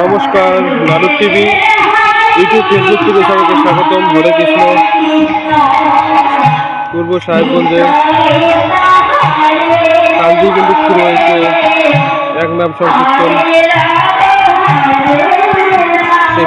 নমস্কার Narad TV, YouTube, Facebook থেকে সবাইকে স্বাগতম। হরে কৃষ্ণ। পূর্ব সাহেবগঞ্জে কালদি কিন্তু শুরু হয়েছে। এক নাম সংকীর্তন। সেই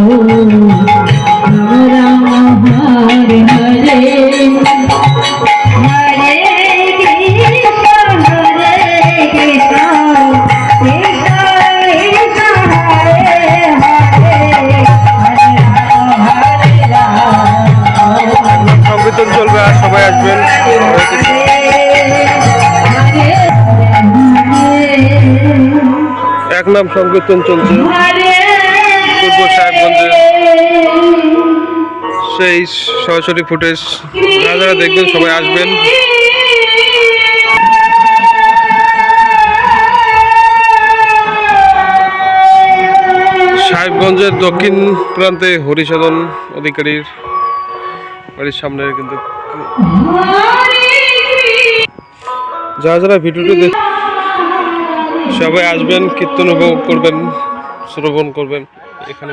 এক নাম সংকীর্তন চলছে। পূর্ব সেই সরাসরি ফুটেজ। যারা যারা দেখবেন সবাই আসবেন। সাহেবগঞ্জের দক্ষিণ প্রান্তে হরিসাধন অধিকারীর বাড়ির সামনে কিন্তু যারা যারা ভিডিওটি দেখ সবাই আসবেন কীর্তন উপভোগ করবেন শ্রবণ করবেন।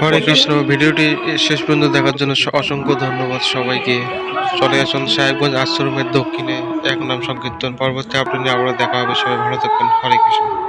হরে কৃষ্ণ। ভিডিওটি শেষ পর্যন্ত দেখার জন্য অসংখ্য ধন্যবাদ সবাইকে। চলে আসুন সাহেবগঞ্জ আশ্রমের দক্ষিণে। এক নাম সংকীর্তন পরবর্তী আপনি আবার দেখা হবে। সবাই ভালো থাকবেন। হরে কৃষ্ণ।